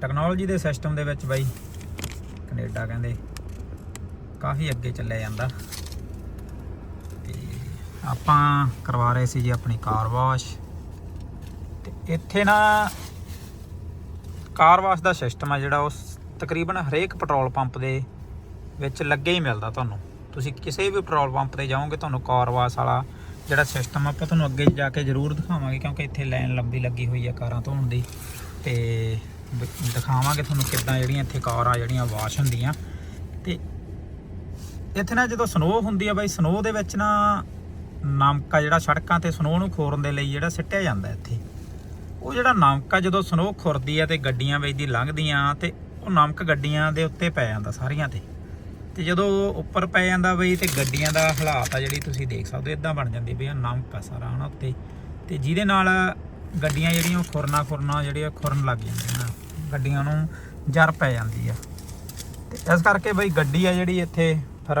Technology ਦੇ system ਦੇ ਵਿੱਚ ਬਾਈ, ਕੈਨੇਡਾ ਕਹਿੰਦੇ, ਕਾਫੀ ਅੱਗੇ ਚੱਲਿਆ ਜਾਂਦਾ। ਤੇ ਆਪਾਂ ਕਰਵਾ ਰਹੇ ਸੀ ਜੀ ਆਪਣੀ ਕਾਰ ਵਾਸ਼ ਤੇ ਇੱਥੇ ਨਾ ਕਾਰ ਵਾਸ਼ ਦਾ ਸਿਸਟਮ ਆ ਜਿਹੜਾ ਉਹ ਤਕਰੀਬਨ ਹਰੇਕ ਪੈਟਰੋਲ ਪੰਪ ਦੇ ਵਿੱਚ ਲੱਗੇ ਹੀ ਮਿਲਦਾ ਤੁਹਾਨੂੰ। ਤੁਸੀਂ ਕਿਸੇ ਵੀ ਪੈਟਰੋਲ ਪੰਪ ਤੇ ਜਾਓਗੇ, ਤੁਹਾਨੂੰ ਕਾਰ ਵਾਸ਼ ਵਾਲਾ ਜਿਹੜਾ ਸਿਸਟਮ ਆਪਾਂ ਤੁਹਾਨੂੰ ਅੱਗੇ ਜਾ ਕੇ ਜ਼ਰੂਰ ਦਿਖਾਵਾਂਗੇ ਕਿਉਂਕਿ ਇੱਥੇ ਲਾਈਨ ਲੰਬੀ ਲੱਗੀ ਹੋਈ ਆ ਕਾਰਾਂ ਧੋਣ ਦੀ। ਤੇ ਦਿਖਾਵਾਂਗੇ ਤੁਹਾਨੂੰ ਕਿੱਦਾਂ ਜਿਹੜੀਆਂ ਇੱਥੇ ਕਾਰਾਂ ਜਿਹੜੀਆਂ ਵਾਸ਼ ਹੁੰਦੀਆਂ। ਤੇ ਇੱਥੇ ਨਾ ਜਦੋਂ ਸਨੋ ਹੁੰਦੀ ਆ ਬਾਈ ਸਨੋ ਦੇ ਵਿੱਚ ਨਾ ਨਮਕਾ ਜਿਹੜਾ ਸੜਕਾਂ ਤੇ ਸਨੋ ਨੂੰ ਖੋਰਨ ਦੇ ਲਈ ਜਿਹੜਾ ਸਿੱਟਿਆ ਜਾਂਦਾ ਇੱਥੇ। ਉਹ ਜਿਹੜਾ ਨਮਕਾ ਜਦੋਂ ਸਨੋ ਖੁਰਦੀ ਆ ਤੇ ਗੱਡੀਆਂ ਵਿੱਚ ਦੀ ਲੰਘਦੀਆਂ ਤੇ ਉਹ ਨਮਕ ਗੱਡੀਆਂ ਦੇ ਉੱਤੇ ਪੈ ਜਾਂਦਾ ਸਾਰੀਆਂ ਤੇ। ਤੇ ਜਦੋਂ ਉੱਪਰ ਪੈ ਜਾਂਦਾ ਬਈ ਤੇ ਗੱਡੀਆਂ ਦਾ ਹਾਲਾਤ ਆ ਜਿਹੜੀ ਤੁਸੀਂ ਦੇਖ ਸਕਦੇ ਹੋ, ਇਦਾਂ ਬਣ ਜਾਂਦੀ ਵੀ ਆ, ਨਮਕ ਆ ਸਾਰਾ ਹਨਾ ਉੱਤੇ। ਤੇ ਜਿਹਦੇ ਨਾਲ ਗੱਡੀਆਂ ਜਿਹੜੀਆਂ ਉਹ ਖੁਰਨਾ ਖੁਰਨਾ ਜਿਹੜੀਆਂ ਖੁਰਨ ਲੱਗ ਜਾਂਦੀਆਂ। ਗੱਡੀਆਂ ਨੂੰ ਜਰ ਪੈ ਜਾਂਦੀ ਆ। ਤੇ ਇਸ ਕਰਕੇ ਬਈ ਗੱਡੀ ਆ ਜਿਹੜੀ ਇੱਥੇ ਫਿਰ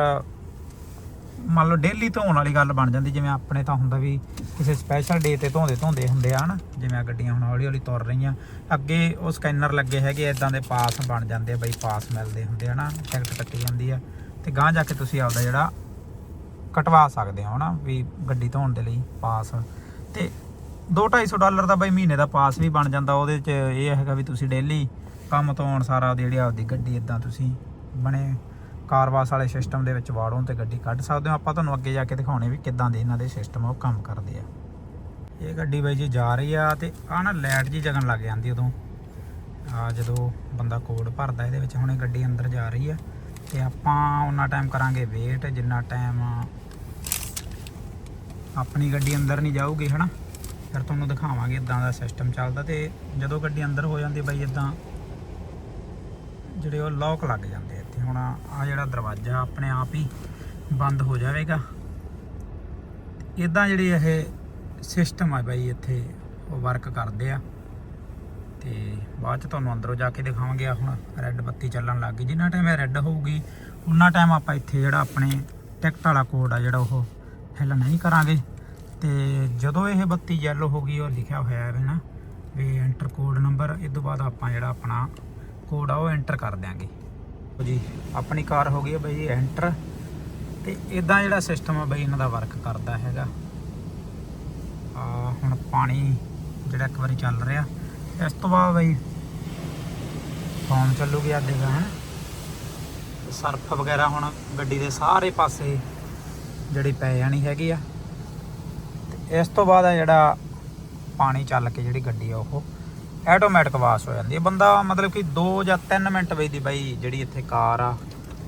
ਮੰਨ ਲਓ ਡੇਲੀ ਧੋਣ ਵਾਲੀ ਗੱਲ ਬਣ ਜਾਂਦੀ, ਜਿਵੇਂ ਆਪਣੇ ਤਾਂ ਹੁੰਦਾ ਵੀ ਕਿਸੇ ਸਪੈਸ਼ਲ ਡੇ ਤੇ ਧੋਂਦੇ ਧੋਂਦੇ ਹੁੰਦੇ ਆ ਹਨਾ, ਜਿਵੇਂ ਆ ਗੱਡੀਆਂ ਹੁਣ ਹੌਲੀ ਹੌਲੀ ਤੁਰ ਰਹੀਆਂ। ਅੱਗੇ ਉਹ ਸਕੈਨਰ ਲੱਗੇ ਹੈਗੇ ਇਦਾਂ ਦੇ ਪਾਸ ਬਣ ਜਾਂਦੇ ਬਈ, ਪਾਸ ਮਿਲਦੇ ਹੁੰਦੇ ਆ ਹਨਾ, ਟਿਕਟ ਕੱਟੀ ਜਾਂਦੀ ਆ। ਤੇ ਗਾਂਹ ਜਾ ਕੇ ਤੁਸੀਂ ਆਪਦਾ ਜਿਹੜਾ ਕਟਵਾ ਸਕਦੇ ਹੋ ਹਨਾ, ਵੀ ਗੱਡੀ ਧੋਣ ਦੇ ਲਈ ਪਾਸ। ਤੇ 2-250 ਡਾਲਰ ਦਾ ਬਈ ਮਹੀਨੇ ਦਾ ਪਾਸ ਵੀ ਬਣ ਜਾਂਦਾ, ਉਹਦੇ ਚ ਇਹ ਹੈਗਾ ਵੀ ਤੁਸੀਂ ਡੇਲੀ ਕੰਮ ਤੋਂ ਆਉਣ ਸਾਰਾ ਜਿਹੜੀ ਆਪਦੀ ਗੱਡੀ ਇਦਾਂ ਤੁਸੀਂ ਬਣੇ ਕਾਰਵਾਸ ਵਾਲੇ ਸਿਸਟਮ ਦੇ ਵਿੱਚ ਵਾੜੋ ਤੇ ਗੱਡੀ ਕੱਢ ਸਕਦੇ ਹੋ। ਆਪਾਂ ਤੁਹਾਨੂੰ ਅੱਗੇ ਜਾ ਕੇ ਦਿਖਾਉਣੇ ਵੀ ਕਿੱਦਾਂ ਦੇ ਇਹਨਾਂ ਦੇ ਸਿਸਟਮ ਉਹ ਕੰਮ ਕਰਦੇ ਆ। ਇਹ ਗੱਡੀ ਬਾਈ ਜੀ ਜਾ ਰਹੀ ਆ ਤੇ ਆ ਨਾ ਲਾਈਟ ਜੀ ਜਗਣ ਲੱਗ ਜਾਂਦੀ ਉਦੋਂ। ਆ ਜਦੋਂ ਬੰਦਾ ਕੋਡ ਭਰਦਾ ਇਹਦੇ ਵਿੱਚ, ਹੁਣ ਇਹ ਗੱਡੀ ਅੰਦਰ ਜਾ ਰਹੀ ਆ ਤੇ ਆਪਾਂ ਉਹਨਾਂ ਟਾਈਮ ਕਰਾਂਗੇ ਵੇਟ ਜਿੰਨਾ ਟਾਈਮ ਆਪਣੀ ਗੱਡੀ ਅੰਦਰ ਨਹੀਂ ਜਾਊਗੀ, ਹਨਾ? ਫਿਰ ਤੁਹਾਨੂੰ ਦਿਖਾਵਾਂਗੇ ਇਦਾਂ ਦਾ ਸਿਸਟਮ ਚੱਲਦਾ ਤੇ ਜਦੋਂ ਗੱਡੀ ਅੰਦਰ ਹੋ ਜਾਂਦੀ ਬਾਈ, ਇਦਾਂ ਜਿਹੜੇ ਉਹ ਲੌਕ ਲੱਗ ਜਾਂਦੇ ਇੱਥੇ। ਹੁਣ ਆ ਜਿਹੜਾ ਦਰਵਾਜ਼ਾ ਆਪਣੇ ਆਪ ਹੀ ਬੰਦ ਹੋ ਜਾਵੇਗਾ। ਇਦਾਂ ਜਿਹੜੇ ਇਹ ਸਿਸਟਮ ਆ ਬਾਈ, ਇੱਥੇ ਉਹ ਵਰਕ ਕਰਦੇ ਆ। ਤੇ ਬਾਅਦ ਚ ਤੁਹਾਨੂੰ ਅੰਦਰੋਂ ਜਾ ਕੇ ਦਿਖਾਵਾਂਗੇ। ਹੁਣ ਰੈੱਡ ਬੱਤੀ ਚੱਲਣ ਲੱਗ ਗਈ। ਜਿੰਨਾ ਟਾਈਮ ਇਹ ਰੈੱਡ ਹੋਊਗੀ, ਉਨਾ ਟਾਈਮ ਆਪਾਂ ਇੱਥੇ ਜਿਹੜਾ ਆਪਣੇ ਟਿਕਟ ਵਾਲਾ ਕੋਡ ਆ ਜਿਹੜਾ ਉਹ ਫਿਲ ਨਹੀਂ ਕਰਾਂਗੇ। ਤੇ ਜਦੋਂ ਇਹ ਬੱਤੀ ਯੈਲੋ ਹੋ ਗਈ, ਉਹ ਲਿਖਿਆ ਹੋਇਆ ਹੈ ਨਾ, ਵੀ ਐਂਟਰ ਕੋਡ ਨੰਬਰ ਇਸ ਤੋਂ ਬਾਅਦ ਆਪਾਂ ਜਿਹੜਾ ਆਪਣਾ ਕੋਡ ਆ, ਉਹ ਐਂਟਰ ਕਰ ਦਿਆਂਗੇ। ਜੀ, ਆਪਣੀ ਕਾਰ ਹੋ ਗਈ ਹੈ ਬਈ ਐਂਟਰ ਤੇ ਇਦਾਂ ਜਿਹੜਾ ਸਿਸਟਮ ਆ ਬਈ, ਇਹਨਾਂ ਦਾ ਵਰਕ ਕਰਦਾ ਹੈਗਾ। ਆ, ਹੁਣ ਪਾਣੀ ਜਿਹੜਾ ਇੱਕ ਵਾਰੀ ਚੱਲ ਰਿਹਾ। ਇਸ ਤੋਂ ਬਾਅਦ ਬਈ ਫੋਨ ਚੱਲੂਗੀ ਅੱਗੇ ਦਾ ਹਨ ਸਰਫ ਵਗੈਰਾ ਹੁਣ ਗੱਡੀ ਦੇ ਸਾਰੇ ਪਾਸੇ ਜਿਹੜੀ ਪੈ ਜਾਣੀ ਹੈਗੀ ਆ। ਇਸ ਤੋਂ ਬਾਅਦ ਆ ਜਿਹੜਾ ਪਾਣੀ ਚੱਲ ਕੇ ਜਿਹੜੀ ਗੱਡੀ ਆ ਉਹ ਆਟੋਮੈਟਿਕ ਵਾਸ਼ ਹੋ ਜਾਂਦੀ ਹੈ ਬੰਦਾ ਮਤਲਬ ਕਿ 2 ਜਾਂ 3 ਮਿੰਟ ਵਿੱਚ ਦੀ ਬਾਈ ਜਿਹੜੀ ਇੱਥੇ ਕਾਰ ਆ,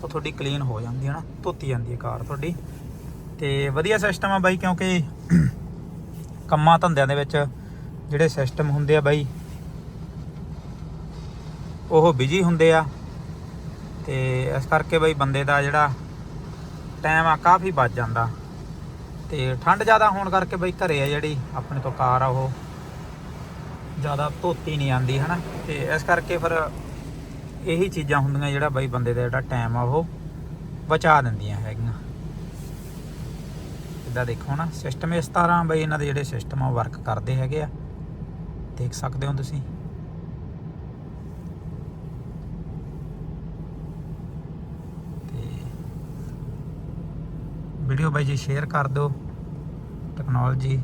ਉਹ ਤੁਹਾਡੀ ਕਲੀਨ ਹੋ ਜਾਂਦੀ ਹੈ ਨਾ, ਧੋਤੀ ਜਾਂਦੀ ਹੈ ਕਾਰ ਤੁਹਾਡੀ। ਤੇ ਵਧੀਆ ਸਿਸਟਮ ਆ ਬਾਈ, ਕਿਉਂਕਿ ਕੰਮਾਂ ਧੰਦਿਆਂ ਦੇ ਵਿੱਚ ਜਿਹੜੇ ਸਿਸਟਮ ਹੁੰਦੇ ਆ ਬਾਈ, ਉਹ ਬਿਜ਼ੀ ਹੁੰਦੇ ਆ। ਤੇ ਇਸ ਕਰਕੇ ਬਾਈ ਬੰਦੇ ਦਾ ਜਿਹੜਾ ਟਾਈਮ ਆ ਕਾਫੀ ਬਚ ਜਾਂਦਾ। ਤੇ ਠੰਡ ਜ਼ਿਆਦਾ ਹੋਣ ਕਰਕੇ ਬਈ ਘਰੇ ਆ ਜਿਹੜੀ, ਆਪਣੇ ਤੋਂ ਕਾਰ ਆ ਉਹ। ਜ਼ਿਆਦਾ ਧੋਤੀ ਨਹੀਂ ਆਂਦੀ, ਹਨਾ? ਤੇ ਇਸ ਕਰਕੇ ਫਿਰ ਇਹੀ ਚੀਜ਼ਾਂ ਹੁੰਦੀਆਂ ਜਿਹੜਾ ਬਈ ਬੰਦੇ ਦਾ ਜਿਹੜਾ ਟਾਈਮ ਆ ਉਹ ਬਚਾ ਦਿੰਦੀਆਂ ਹੈਗੀਆਂ। ਇਦਾਂ ਦੇਖੋ ਨਾ ਸਿਸਟਮ ਇਸ ਤਰ੍ਹਾਂ ਬਈ ਇਹਨਾਂ ਦੇ ਜਿਹੜੇ ਸਿਸਟਮ ਆ ਵਰਕ ਕਰਦੇ ਹੈਗੇ ਆ। ਦੇਖ ਸਕਦੇ ਹੋ ਤੁਸੀਂ। ਵੀਡੀਓ ਬਾਈ ਜੀ ਸ਼ੇਅਰ ਕਰ ਦਿਓ। ਟੈਕਨੋਲੋਜੀ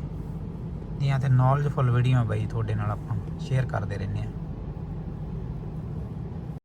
ਦੀਆਂ ਤੇ ਨੌਲੇਜਫੁਲ ਵੀਡੀਓ ਬਾਈ ਤੁਹਾਡੇ ਨਾਲ ਆਪਾਂ ਸ਼ੇਅਰ ਕਰਦੇ ਰਹਿੰਦੇ ਆ